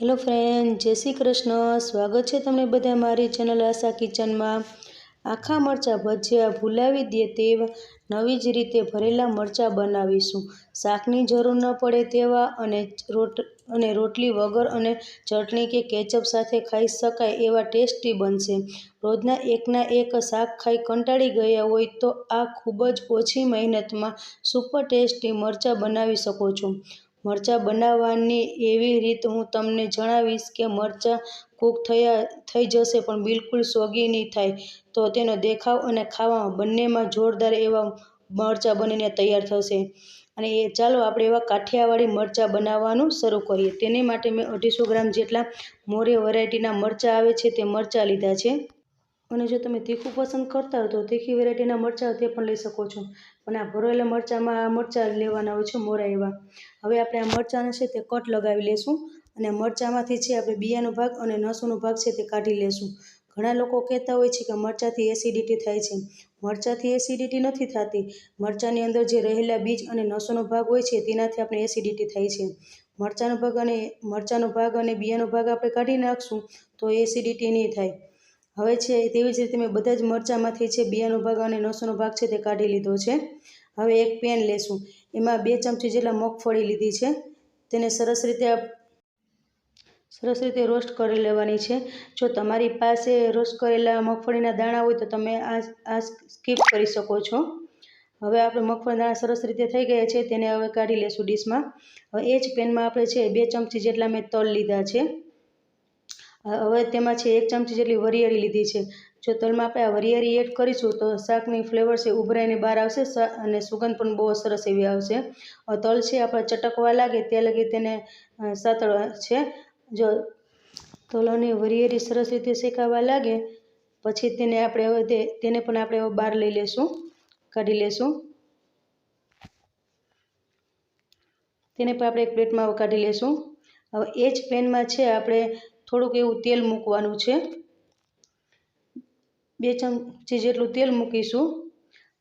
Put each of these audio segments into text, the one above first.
Hello friend, જય શ્રી કૃષ્ણ. સ્વાગત છે તમને બધા મારી ચેનલ આશા કિચનમાં. આખા મરચાં ભજીયા ભૂલાવી દે તેવા, નવી જ રીતે ભરેલા મરચાં બનાવીશું. શાકની જરૂર ન પડે તેવા અને રોટ, અને રોટલી વગર અને ચટણી કે કેચઅપ સાથે ખાઈ શકાય એવા ટેસ્ટી બનશે. રોજના એકના એક શાક ખાઈ કંટાળી ગયા હોય તો આ ખૂબ જ ઓછી મહેનતમાં સુપર ટેસ્ટી મરચાં બનાવી શકો છો. મરચાં બનાવવાની એવી રીત હું તમને જણાવીશ કે મરચાં કૂક થયા, થઈ જશે પણ બિલકુલ સોગી નહીં થાય. તો તેનો દેખાવ અને ખાવામાં બંનેમાં જોરદાર એવા મરચાં બનીને તૈયાર થશે. અને એ ચાલો આપણે એવા કાઠિયાવાડી મરચાં બનાવવાનું શરૂ કરીએ. તેને માટે મેં અઢીસો ગ્રામ જેટલા મોરે વેરાયટીના મરચાં આવે છે તે મરચાં લીધા છે. અને જો તમે તીખું પસંદ કરતા હો તો તીખી વેરાયટીના મરચાં તે પણ લઈ શકો છો. પણ આ ભરેલા મરચાંમાં મરચાં લેવાના હોય છે મોરા એવા. હવે આપણે આ મરચાંને છે તે કટ લગાવી લેશું અને મરચાંમાંથી છે આપણે બિયાનો ભાગ અને નસોનો ભાગ છે તે કાઢી લેશું. ઘણા લોકો કહેતા હોય છે કે મરચાંથી એસિડિટી થાય છે. મરચાંથી એસિડિટી નથી થતી. મરચાંની અંદર જે રહેલા બીજ અને નસોનો ભાગ હોય છે તેનાથી આપણે એસિડિટી થાય છે. મરચાંનો ભાગ અને, મરચાંનો ભાગ અને બિયાનો ભાગ આપણે કાઢી નાખશું તો એસિડિટી નહીં થાય. હવે છે, તેવી જ રીતે મેં બધા જ મરચાંમાંથી છે બિયાનો ભાગ અને નસોનો ભાગ છે તે કાઢી લીધો છે. હવે એક પેન લેશું. એમાં બે ચમચી જેટલા મગફળી લીધી છે. તેને સરસ રીતે સરસ રીતે રોસ્ટ કરી લેવાની છે. જો તમારી પાસે રોસ્ટ કરેલા મગફળીના દાણા હોય તો તમે આ આ સ્કીપ કરી શકો છો. હવે આપણે મગફળી દાણા સરસ રીતે થઈ ગયા છે, તેને હવે કાઢી લેશું ડીશમાં. હવે એ જ પેનમાં આપણે છે, બે ચમચી જેટલા મેં તલ લીધા છે. હવે તેમાં છે એક ચમચી જેટલી વરિયાળી લીધી છે. જો તલમાં આપણે આ વરિયાળી એડ કરીશું તો શાકની ફ્લેવર છે ઉભરાઈને બહાર આવશે અને સુગંધ પણ બહુ સરસ એવી આવશે. તલ છે આપણે ચટકવા લાગે ત્યાં લગી તેને સાતળ, છે, જો તલોની વરિયાળી સરસ રીતે શેકાવા લાગે પછી તેને આપણે હવે તેને પણ આપણે હવે બહાર લઈ લેશું, કાઢી લેશું. તેને પણ આપણે એક પ્લેટમાં કાઢી લેશું. હવે એ જ પેનમાં છે આપણે થોડુંક એવું તેલ મૂકવાનું છે. બે ચમચી જેટલું તેલ મૂકીશું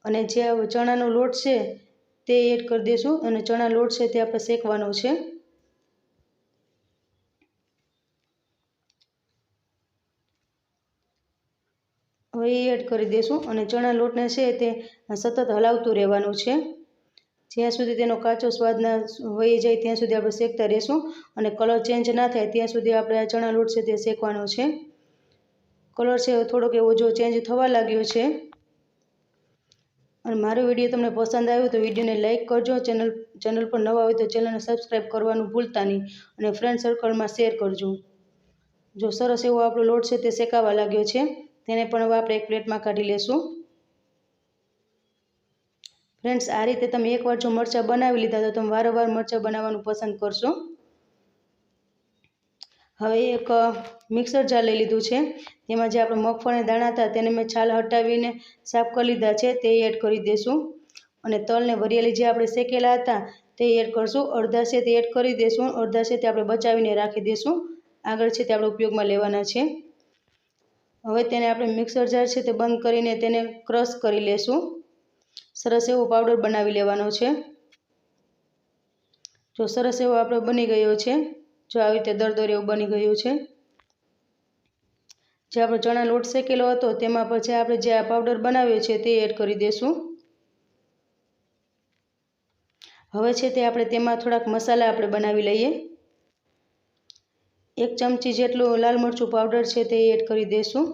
અને જે ચણાનો લોટ છે તે એડ કરી દઈશું અને ચણા લોટ છે તે આપણે શેકવાનો છે. હવે એ એડ કરી દઈશું અને ચણા લોટને છે તે સતત હલાવતું રહેવાનું છે. જ્યાં સુધી તેનો કાચો સ્વાદ ના વહી જાય ત્યાં સુધી આપણે શેકતા રહીશું અને કલર ચેન્જ ના થાય ત્યાં સુધી આપણે આ ચણા લોટ છે તે શેકવાનો છે. કલર છે થોડોક એવો જો ચેન્જ થવા લાગ્યો છે. અને મારો વીડિયો તમને પસંદ આવ્યો તો વિડીયોને લાઇક કરજો ચેનલ ચેનલ પર નવા હોય તો ચેનલને સબસ્ક્રાઈબ કરવાનું ભૂલતા નહીં અને ફ્રેન્ડ સર્કલમાં શેર કરજો. જો સરસ એવો આપણો લોટ છે તે શેકાવા લાગ્યો છે, તેને પણ હવે આપણે એક પ્લેટમાં કાઢી લેશું. ફ્રેન્ડ્સ, આ રીતે તમે એકવાર જો મરચાં બનાવી લીધા, તો તમે વારંવાર મરચાં બનાવવાનું પસંદ કરશો. હવે એક મિક્સર જાર લઈ લીધું છે. તેમાં જે આપણે મગફળીના દાણા હતા, તેને મેં છાલ હટાવીને સાફ કરી લીધા છે. તે એડ કરી દઈશું અને તલને વરિયાળી જે આપણે શેકેલા હતા, તે એડ કરશું. અડધા છે તે એડ કરી દઈશું અડધા છે તે આપણે બચાવીને રાખી દઈશું આગળ છે તે આપણે ઉપયોગમાં લેવાના છે. હવે તેને આપણે મિક્સર જાર છે તે બંધ કરીને તેને ક્રશ કરી લેશું. સરસ એવો પાવડર બનાવી લેવાનો છે. જો સરસ એવો આપણો બની ગયો છે, જો આવી રીતે દરદર એવું બની ગયું છે. જે આપણો ચણા લોટ શેકેલો હતો, તેમાં પછી આપણે જે આ પાવડર બનાવ્યો છે તે એડ કરી દઈશું હવે છે તે આપણે તેમાં થોડાક મસાલા આપણે બનાવી લઈએ. એક ચમચી જેટલું લાલ મરચું પાવડર છે તે એડ કરી દઈશું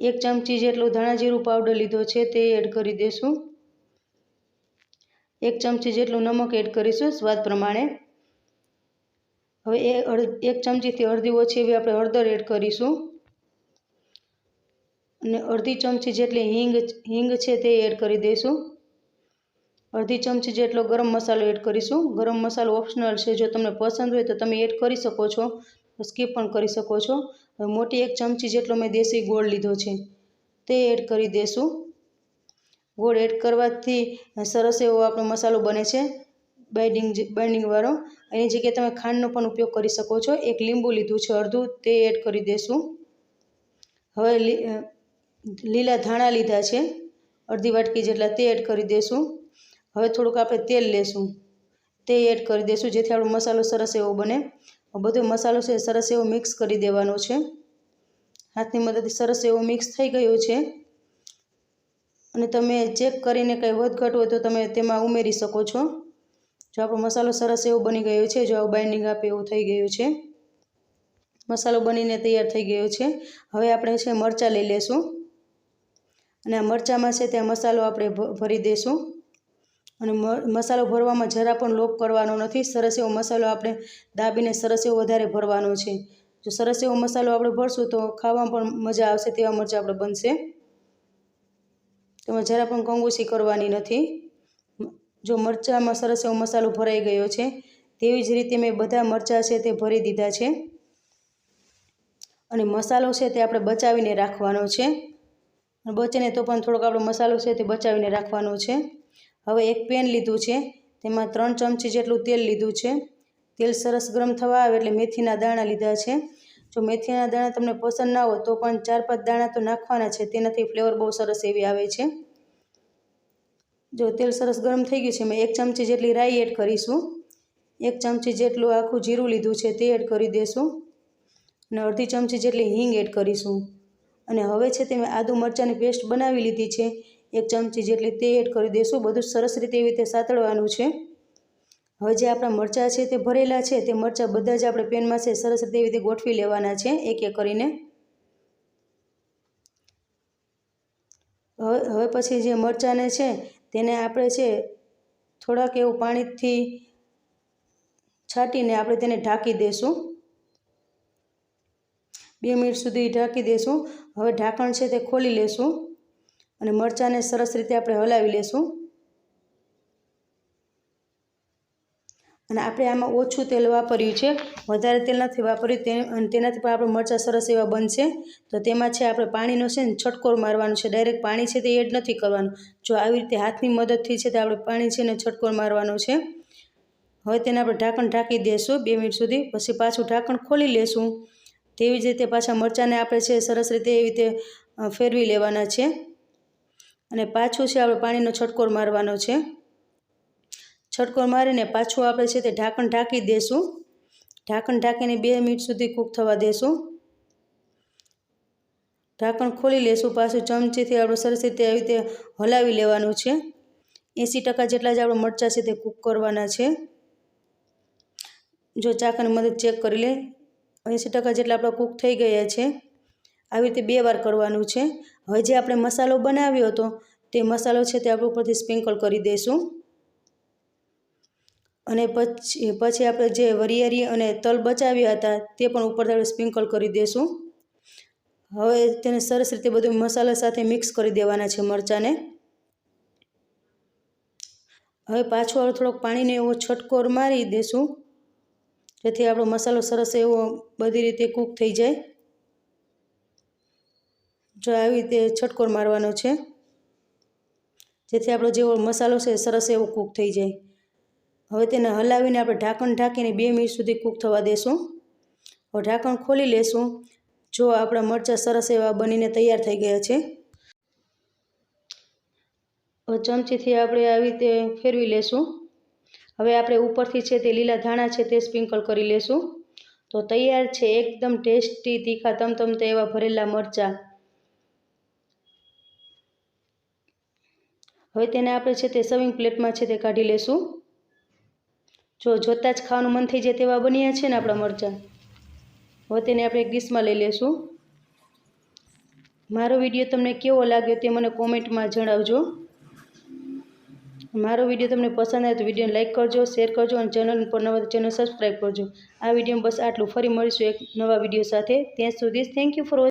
એક ચમચી જેટલું ધાણા જીરું પાવડર લીધો છે તે એડ કરી દઈશું એક ચમચી જેટલું નમક એડ કરીશું સ્વાદ પ્રમાણે. હવે એ એક ચમચીથી અડધી ઓછી એવી આપણે હળદર એડ કરીશું. અને અડધી ચમચી જેટલી હિંગ હિંગ છે તે એડ કરી દઈશું અડધી ચમચી જેટલો ગરમ મસાલો એડ કરીશું. ગરમ મસાલો ઓપ્શનલ છે, જો તમને પસંદ હોય તો તમે એડ કરી શકો છો. સ્કીપ પણ કરી શકો છો. હવે મોટી એક ચમચી જેટલો મેં દેશી ગોળ લીધો છે, તે એડ કરી દઈશું ગોળ એડ કરવાથી સરસ એવો આપણો મસાલો બને છે, બાઇડિંગ બાઇન્ડિંગવાળો એની જગ્યાએ તમે ખાંડનો પણ ઉપયોગ કરી શકો છો. એક લીંબુ લીધું છે અડધું, તે એડ કરી દઈશું હવે લીલા ધાણા લીધા છે, અડધી વાટકી જેટલા, તે એડ કરી દઈશું હવે થોડુંક આપણે તેલ લેશું. તે એડ કરી દઈશું જેથી આપણો મસાલો સરસ એવો બને. બધો મસાલો છે સરસ એવો મિક્સ કરી દેવાનો છે. હાથની મદદથી સરસ એવો મિક્સ થઈ ગયો છે. અને તમે ચેક કરીને કંઈ વધઘટ હોય તો તમે તેમાં ઉમેરી શકો છો. જો આપણો મસાલો સરસ એવો બની ગયો છે, જો આવું બાઇન્ડિંગ આપે એવું થઈ ગયું છે. મસાલો બનીને તૈયાર થઈ ગયો છે. હવે આપણે છે મરચાં લઈ લેશું. અને આ મરચાંમાં છે ત્યાં મસાલો આપણે ભરી દઈશું અને મસાલો ભરવામાં જરા પણ લોપ કરવાનો નથી. સરસ એવો મસાલો આપણે દાબીને સરસ એવો વધારે ભરવાનો છે. જો સરસ એવો મસાલો આપણે ભરશું તો ખાવામાં પણ મજા આવશે તેવા મરચાં આપણે બનશે. તેમાં જરા પણ કંગુસી કરવાની નથી. જો મરચાંમાં સરસ એવો મસાલો ભરાઈ ગયો છે, તેવી જ રીતે મેં બધા મરચાં છે તે ભરી દીધા છે. અને મસાલો છે તે આપણે બચાવીને રાખવાનો છે. બચે ને તો પણ થોડોક આપણો મસાલો છે તે બચાવીને રાખવાનો છે. હવે એક પેન લીધું છે, તેમાં ત્રણ ચમચી જેટલું તેલ લીધું છે. તેલ સરસ ગરમ થવા આવે એટલે મેથીના દાણા લીધા છે. જો મેથીના દાણા તમને પસંદ ના હોય તો પણ ચાર પાંચ દાણા તો નાખવાના છે, તેનાથી ફ્લેવર બહુ સરસ એવી આવે છે. જો તેલ સરસ ગરમ થઈ ગયું છે મેં એક ચમચી જેટલી રાઈ એડ કરીશું. એક ચમચી જેટલું આખું જીરું લીધું છે, તે એડ કરી દેશું. અને અડધી ચમચી જેટલી હિંગ એડ કરીશું. અને હવે છે તે મેં આદુ મરચાંની પેસ્ટ બનાવી લીધી છે. એક ચમચી જેટલી તે એડ કરી દઈશું બધું સરસ રીતે એવી રીતે સાતળવાનું છે. હવે જે આપણા મરચાં છે તે ભરેલા છે, તે મરચાં બધા જ આપણે પેનમાં છે, સરસ રીતે એવી રીતે ગોઠવી લેવાના છે, એક એક કરીને. હવે હવે પછી જે મરચાંને છે, તેને આપણે છે થોડાક એવું પાણીથી છાંટીને આપણે તેને ઢાંકી દઈશું બે મિનિટ સુધી ઢાંકી દઈશું હવે ઢાંકણ છે તે ખોલી લેશું. અને મરચાંને સરસ રીતે આપણે હલાવી લેશું. અને આપણે આમાં ઓછું તેલ વાપર્યું છે. વધારે તેલ નથી વાપર્યું તેનાથી પણ આપણે મરચાં સરસ એવા બનશે. તો તેમાં છે આપણે પાણીનો છે ને છટકોર મારવાનું છે. ડાયરેક્ટ પાણી છે તે એડ નથી કરવાનું. જો આવી રીતે હાથની મદદથી છે તે આપણે પાણી છે ને છટકોર મારવાનો છે. હવે તેને આપણે ઢાંકણ ઢાંકી દઈશું બે મિનિટ સુધી. પછી પાછું ઢાંકણ ખોલી લેશું. તેવી જ રીતે પાછા મરચાંને આપણે છે સરસ રીતે એવી રીતે ફેરવી લેવાના છે. અને પાછું છે આપણે પાણીનો છટકોર મારવાનો છે. છટકોર મારીને પાછું આપણે છે તે ઢાંકણ ઢાંકી દઈશું ઢાંકણ ઢાંકીને બે મિનિટ સુધી કૂક થવા દેશું. ઢાંકણ ખોલી લેશું, પાછું ચમચીથી આપણે સરસ રીતે આવી રીતે હલાવી લેવાનું છે. એંસી ટકા જેટલા જ આપણે મરચાં છે તે કૂક કરવાના છે. જો ચાકાની મદદ ચેક કરી લે. એંસી ટકા જેટલા આપણા કૂક થઈ ગયા છે. આવી રીતે બે વાર કરવાનું છે. હવે જે આપણે મસાલો બનાવ્યો હતો, તે મસાલો છે તે આપણે ઉપરથી સ્પ્રિંકલ કરી દઈશું. અને પછી પછી આપણે જે વરિયાળી અને તલ બચાવ્યા હતા, તે પણ ઉપરથી આપણે સ્પ્રિંકલ કરી દઈશું. હવે તેને સરસ રીતે બધું મસાલા સાથે મિક્સ કરી દેવાના છે મરચાંને. હવે પાછો થોડોક પાણીને એવો છટકોર મારી દઈશું, જેથી આપણો મસાલો સરસ એવો બધી રીતે કૂક થઈ જાય. જો આવી રીતે છટકોર મારવાનો છે, જેથી આપણો જેવો મસાલો છે સરસ એવો કૂક થઈ જાય. હવે તેને હલાવીને આપણે ઢાંકણ ઢાંકીને બે મિનિટ સુધી કૂક થવા દેશું. હવે ઢાંકણ ખોલી લેશું. જો આપણા મરચાં સરસ એવા બનીને તૈયાર થઈ ગયા છે. હવે ચમચીથી આપણે આવી રીતે ફેરવી લેશું. હવે આપણે ઉપરથી છે તે લીલા ધાણા છે તે સ્પ્રિંકલ કરી લેશું. તો તૈયાર છે, એકદમ ટેસ્ટી તીખા તમતમતા એવા ભરેલા મરચાં. હવે તેને આપણે છે તે સર્વિંગ પ્લેટમાં છે તે કાઢી લેશું. જો જોતાં જ ખાવાનું મન થઈ જાય તેવા બન્યા છે ને આપણા મરચાં. હવે તેને આપણે એક ડીશમાં લઈ લેશું. મારો વીડિયો તમને કેવો લાગ્યો તે મને કોમેન્ટમાં જણાવજો. મારો વીડિયો તમને પસંદ આવે તો વિડીયોને લાઇક કરજો, શેર કરજો અને ચેનલ પર નવા ચેનલ સબસ્ક્રાઈબ કરજો. આ વિડીયોમાં બસ આટલું. ફરી મળીશું એક નવા વીડિયો સાથે. ત્યાં સુધી થેન્ક યુ ફોર